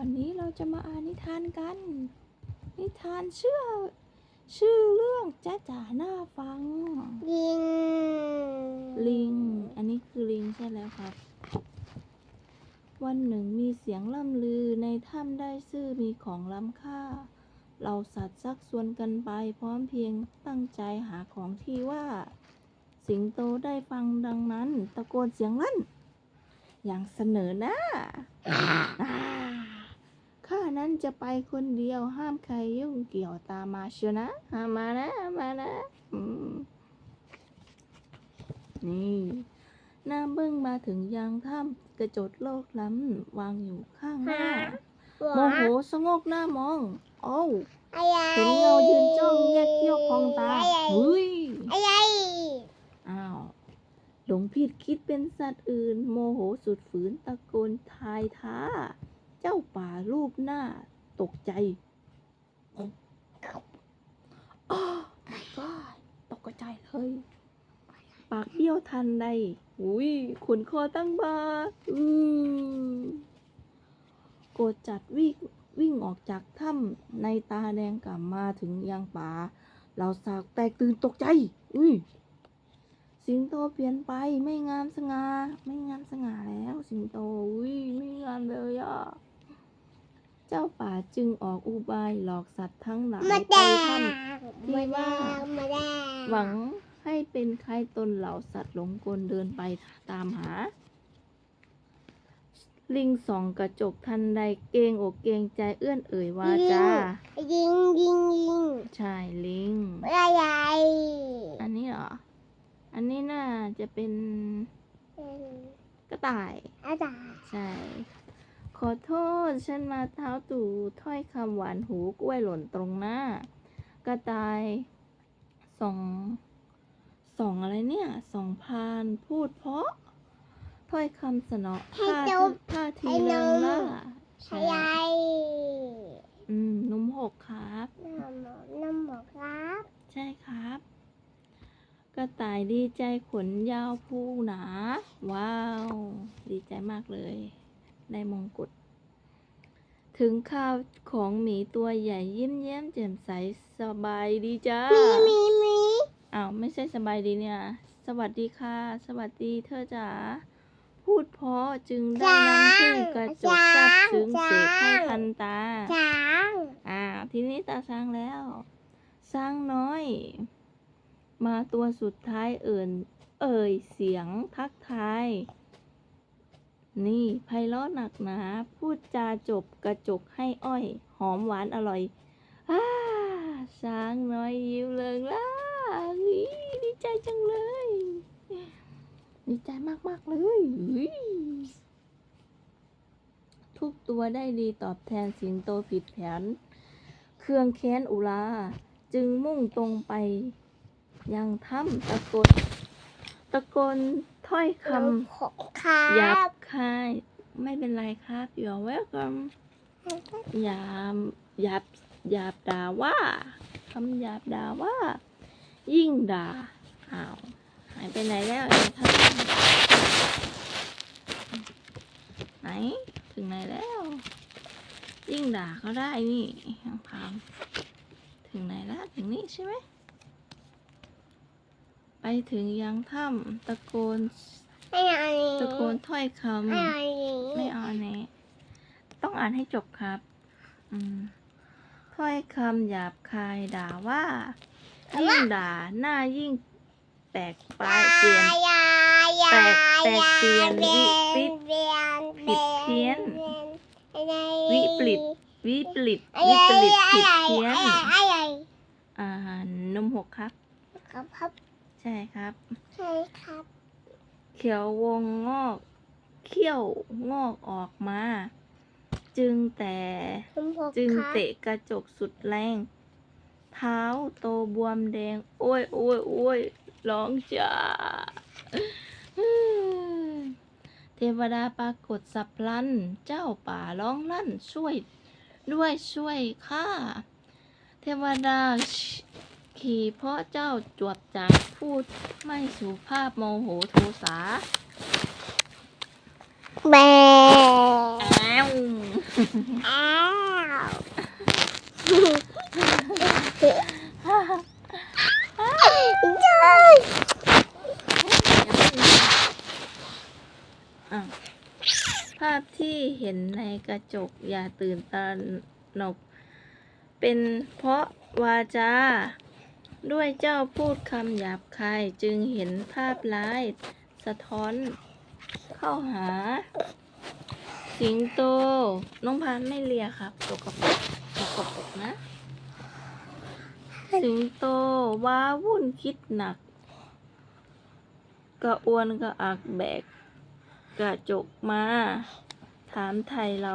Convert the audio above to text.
วันนี้เราจะมาอ่านนิทานกัน นิทานเชื่อ ชื่อเรื่องจ้าจ๋าหน้าฟังยิง ลิง อันนี้คือลิงใช่แล้วครับ วันหนึ่งมีเสียงล่ำลือในถ้ำได้ซื่อมีของล้ำค่า เราสัตว์ซักซวนกันไปพร้อมเพรียงตั้งใจหาของที่ว่า สิงโตได้ฟังดังนั้น ตะโกนเสียงลั่นอย่างเสนอหน้าอ่า ข้านั้นจะไปคนเดียวห้ามใครยุ่งเกี่ยวตามมาเชียวนะห้ามมานะห้ามมานะอืมนี่หน้าเบิ้งมาถึงยางถ้ำกระจดโลกล้ำวางอยู่ข้างหน้าหัวโมโหสงกหน้ามองโอ้วอะไรเห็นเงายืนจ้องแยกเขี้ยวพองตาเฮ้ยอะไรอ้าวหลงผิดคิดเป็นสัตว์อื่น โมโหสุดฝืนตะโกนทายท้า เจ้าป่ารูปหน้าตกใจอ้าวก็ตกใจเลย ปากเบี้ยวทันใดอุ้ยขุนคอตั้งบาอือโกรธจัดวิ่งวิ่งออกจากถ้ำในตาแดงกลับมาถึงยังป่า เราสากแตกตื่นตกใจ อุ้ยสิงโตเปลี่ยนไปไม่งามสง่าไม่งามสง่าแล้ว สิงโตอุ้ยไม่งามเลยอะ เจ้าป่าจึงออกอุบายหลอกสัตว์ทั้งหลายมาไปแดท่งำที่ว่ามาแดงหวังให้เป็นใครตนเหล่าสัตว์หลงกลเดินไปตามหา ลิงส่องกระจกทันใดเกรงอกเกรงใจเอื้อนเอ่ยวาจายิงยิงยิงใช่ลิงอะไรอันนี้เหรอ อันนี้น่าจะเป็นกระต่ายอะไรใช่ ขอโทษฉันมาเท้าตู่ถ้อยคำหวานหูกล้วยหล่นตรงหน้า กระต่ายสองสองอะไรเนี่ยสองพานพูดเพราะ ถ้อยคำสนอให้ท่าจบท่าทีให้นมเริงล่าอะใช่ไรอืมนุ่มหกครับน้ำหมอกน้ำหมอกครับ ใช่ครับ กระต่ายดีใจขนยาวภูหนา ว้าว ดีใจมากเลย ได้มงกุฎ ถึงข่าวของหมีตัวใหญ่ยิ้มแย้มแจ่มใสสบายดีจ้า มีมีมีอ้าวไม่ใช่สบายดีเนี่ย สวัสดีค่ะ สวัสดีเธอจ๋า พูดเพราะจึงได้นำพึ่งกระจกซาบซึ้งเสกให้ทันตาช้างอ่าทีนี้ตาช้างแล้วช้างน้อย มาตัวสุดท้ายเอ่น เอ่ยเสียงทักทาย นี่ไพเราะหนักหนา พูดจาจบกระจกให้อ้อย หอมหวานอร่อยอ้าช้างน้อยยิ้มเลิงล่าดีใจจังเลย ดีใจมากๆเลยทุกตัวได้ดีตอบแทนสิงโตผิดแผน เครื่องแค้นอุลา จึงมุ่งตรงไป ยังถ้ำตะโกนตะโกนถ้อยคำหยาบ คายไม่เป็นไรครับ you're welcome หยาบหยาบหยาบด่าว่าคำหยาบด่าว่า ยิ่งด่าอ้าวหายไปไหนแล้วไอ้ท่านไหน ถึงไหนแล้ว ยิ่งด่าเขาได้นี่น้องพามถึงไหนแล้วถึงนี่ใช่ไหมไปถึงยังถ้ำตะโกน ไม่เอาอันนี้ตะโกนถ้อยคไม่เอาอันนี้ำไม่เอาอันนี้ ต้องอ่านให้จบครับ อืม ถ้อยคำหยาบคายด่าว่า ยิ่งด่าหน้ายิ่งแปลกปลายเปลี่ยน ยาแปลกแปลกเปลี่ยนวิวิเปลี่ยนผิดเพี้ยนอะไรวิปริต วิปริตอะไรวิปริตผิดอะไรเพี้ยน อะไรอ่านมหกครับ ครับครับใช่ครับ ใช่ครับ เขียววงงอก เขี้ยวงอกออกมา จึงแต่จึงเตะกระจกสุดแรง เท้าโตบวมแดง โอ้ยโอ้ยโอ้ยร้องจ้าเทวดาปรากฏสับลัน เจ้าป่าร้องลั่นช่วยด้วยช่วยข้า เทวดา ขี่เพราะเจ้าจวบจากพูดไม่สุภาพโมโหโทสาแบอ้าวอ้าวภาพที่เห็นในกระจกอย่าตื่นตระหนก เป็นเพราะวาจา ด้วยเจ้าพูดคำหยาบคายจึงเห็นภาพร้าย สะท้อนเข้าหา สิงโต น้องพานไม่เลียครับตกกระปกตกกระปกนะ สิงโตว้าวุ่นคิดหนัก กระอวนกระอักแบก กระจกมา ถามไทยเรา